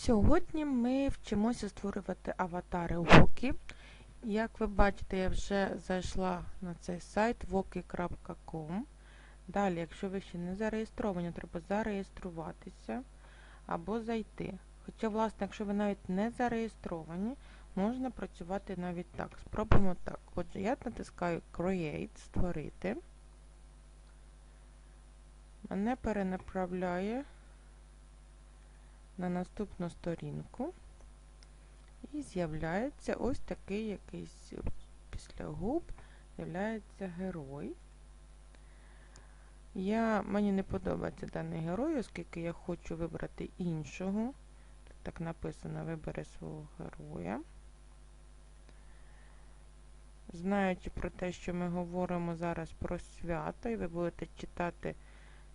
Сьогодні ми вчимося створювати аватари Вокі. Як ви бачите, я вже зайшла на цей сайт woki.com. Далі, якщо ви ще не зареєстровані, треба зареєструватися або зайти. Хоча, власне, якщо ви навіть не зареєстровані, можна працювати навіть так. Спробуємо так. Отже, я натискаю Create, створити. Мене перенаправляє на наступну сторінку і з'являється ось такий якийсь після губ з'являється герой. Я, Мені не подобається даний герой, оскільки я хочу вибрати іншого. Тут так написано вибери свого героя. Знаючи про те, що ми говоримо зараз про свято, і ви будете читати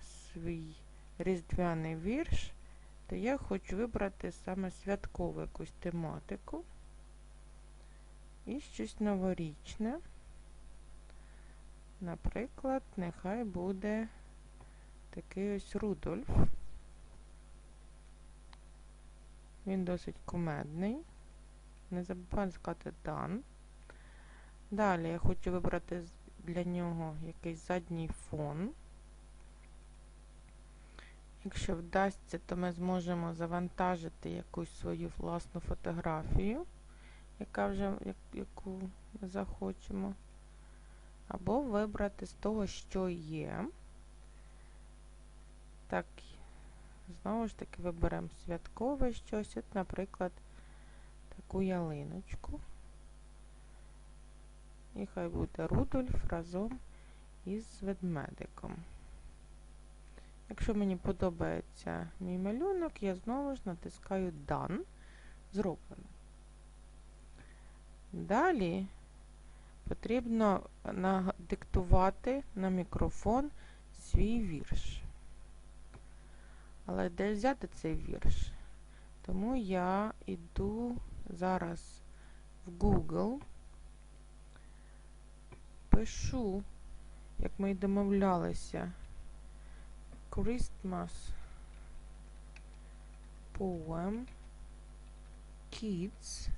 свій різдвяний вірш, то я хочу вибрати саме святкову якусь тематику і щось новорічне. Наприклад, нехай буде такий ось Рудольф. Він досить кумедний. Не забуваю сказати Дан. Далі я хочу вибрати для нього якийсь задній фон. Якщо вдасться, то ми зможемо завантажити якусь свою власну фотографію, яка вже, яку ми захочемо. Або вибрати з того, що є. Так, знову ж таки, виберемо святкове щось. От, наприклад, таку ялиночку. І хай буде Рудольф разом із ведмедиком. Якщо мені подобається мій малюнок, я знову ж натискаю Done. Зроблено. Далі потрібно диктувати на мікрофон свій вірш. Але де взяти цей вірш? Тому я йду зараз в Google, пишу, як ми й домовлялися. Christmas poem Kids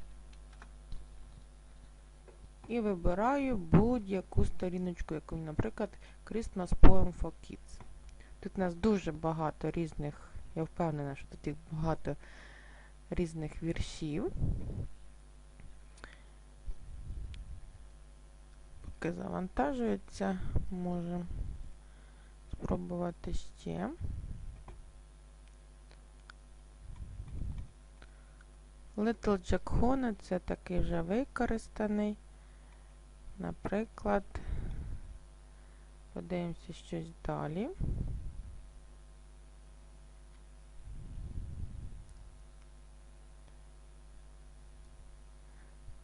і вибираю будь-яку сторіночку, яку, наприклад, Christmas Poem for Kids. Тут у нас дуже багато різних, я впевнена, що тут багато різних віршів. Поки завантажується, можемо спробувати ще. Little Jack Honey це такий вже використаний. Наприклад, подивимося щось далі.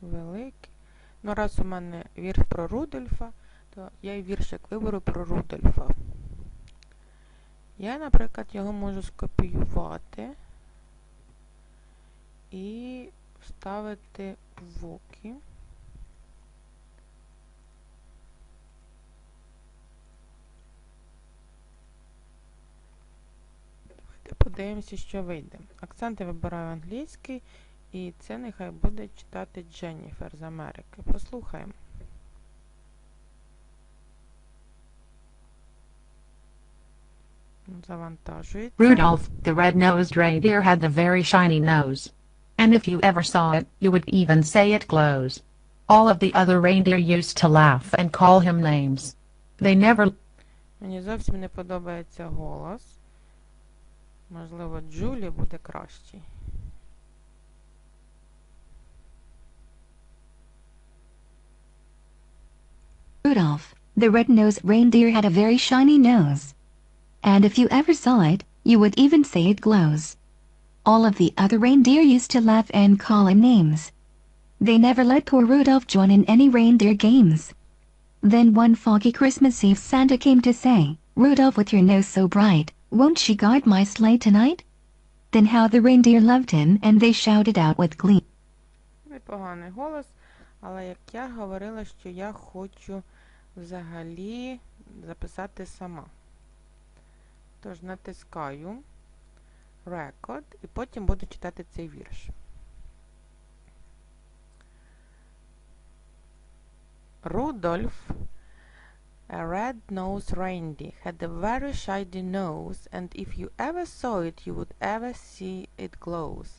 Великий. Ну, раз у мене вірш про Рудольфа, то я і віршик виберу про Рудольфа. Я, наприклад, його можу скопіювати і вставити в окі. Давайте подивимося, що вийде. Акценти вибираю англійський, і це нехай буде читати Дженніфер з Америки. Послухаємо. Rudolph, the red-nosed reindeer had the very shiny nose. And if you ever saw it, you would even say it glows. All of the other reindeer used to laugh and call him names. They never Мені зовсім не подобається голос. Можливо, Джулі буде кращий. Rudolph, the red-nosed reindeer had a very shiny nose. And if you ever saw it, you would even say it glows. All of the other reindeer used to laugh and call him names. They never let poor Rudolph join in any reindeer games. Then one foggy Christmas Eve Santa came to say, Rudolph with your nose so bright, won't she guide my sleigh tonight? Then how the reindeer loved him and they shouted out with glee. Непоганий голос, але як я говорила, що я хочу взагалі записати сама. Тож натискаю record, і потім буду читати цей вірш. Rudolph, a red-nosed reindeer, had a very shiny nose, and if you ever saw it, you would ever see it glows.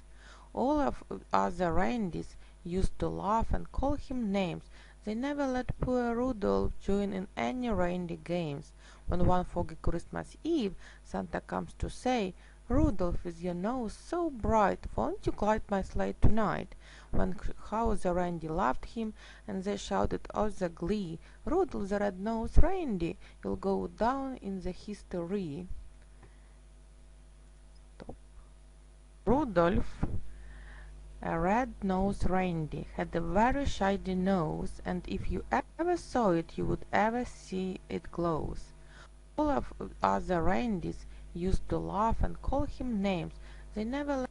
All of other reindeers used to laugh and call him names. they never let poor Rudolph join in any reindeer games. When one foggy Christmas Eve, Santa comes to say, Rudolph, with your nose so bright, won't you glide my sleigh tonight? When the reindeer loved him, and they shouted of the glee, Rudolph the red-nosed reindeer, you'll go down in the history. Stop. Rudolph, a red-nosed reindeer, had a very shiny nose, and if you ever saw it, you would ever see it glows. All of other reindeers used to laugh and call him names. They never let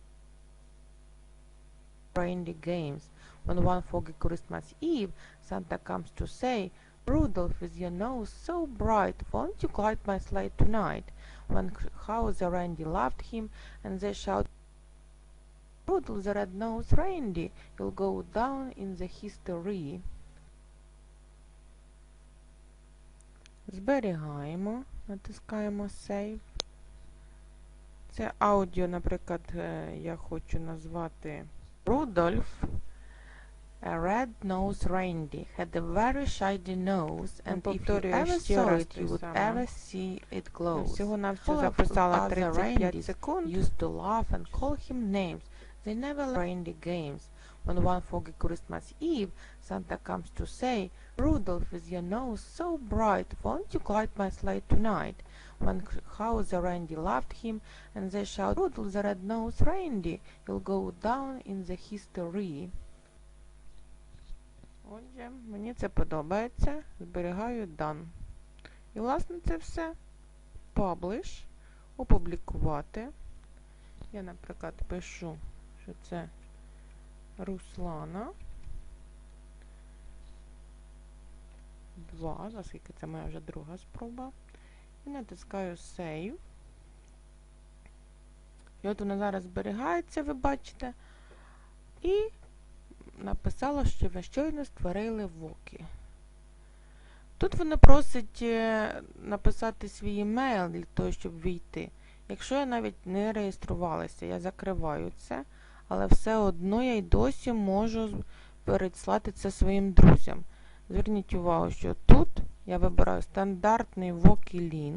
reindeer games. When one foggy Christmas Eve, Santa comes to say, Rudolph, with your nose so bright, won't you glide my sleigh tonight? When how the reindeer loved him, and they shouted, Rudolph the red-nosed reindeer, you'll go down in the history. Зберігаємо, натискаємо Save. Це аудіо, наприклад, е, я хочу назвати Rudolph, a red-nosed reindeer, had a very shiny nose, and if you ever saw it, you would ever see it glows. Всього навсього записала 35 секунд. used to laugh and call him names. They never learned reindeer games. When one foggy Christmas Eve, Santa comes to say, Rudolph, is your nose so bright, won't you glide my sleigh tonight? When how the reindeer loved him, and they shout, Rudolph the red-nosed reindeer, you'll go down in the history. Отже, мені це подобається. Зберігаю done. І, власне, це все. Publish. Опублікувати. Я, наприклад, пишу, що це Руслана. 2, оскільки це моя вже друга спроба. І натискаю Save. І от воно зараз зберігається, ви бачите. І написало, що ви щойно створили воки. Тут воно просить е, написати свій емейл для того, щоб війти. Якщо я навіть не реєструвалася, я закриваю це, але все одно я й досі можу переслати це своїм друзям. Зверніть увагу, що тут я вибираю стандартний Вокі.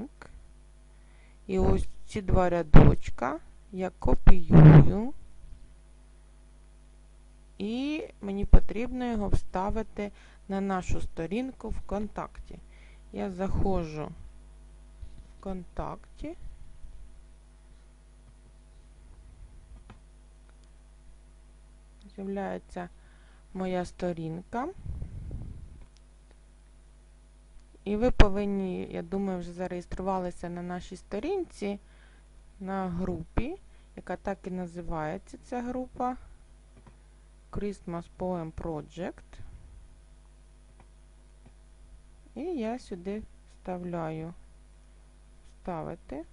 І ось ці два рядочка я копіюю. І мені потрібно його вставити на нашу сторінку ВКонтакті. Я заходжу в контакті. З'являється моя сторінка. І ви повинні, я думаю, вже зареєструвалися на нашій сторінці на групі, яка так і називається ця група Christmas Poem Project. І я сюди вставляю вставити.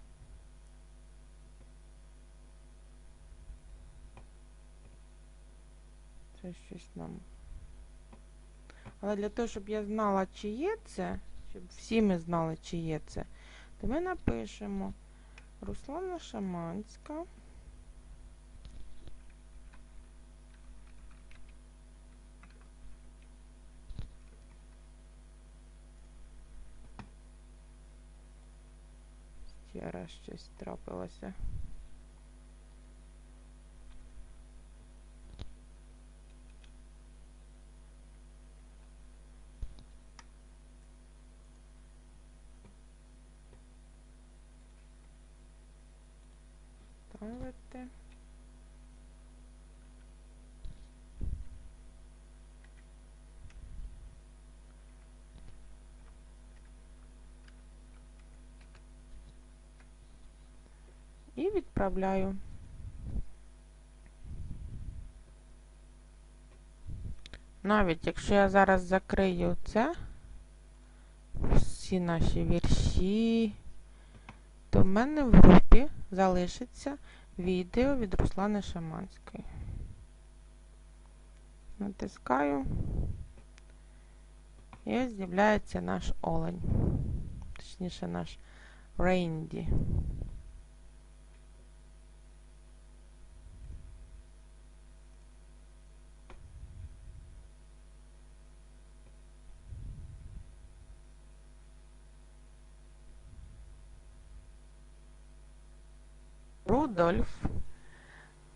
Це щось нам. Але для того, щоб я знала, чи є це, щоб всі ми знали, чи є це, то ми напишемо Руслана Шаманська. Ще щось трапилося. І відправляю. Навіть якщо я зараз закрию це, всі наші вірші, то в мене в групі залишиться відео від Руслани Шаманської. Натискаю. І ось з'являється наш олень. Точніше, наш Рейнді. Rudolph,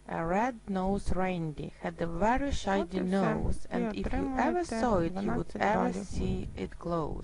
a red-nosed reindeer, had a very shiny nose, and if you ever saw it, you would ever see it glow.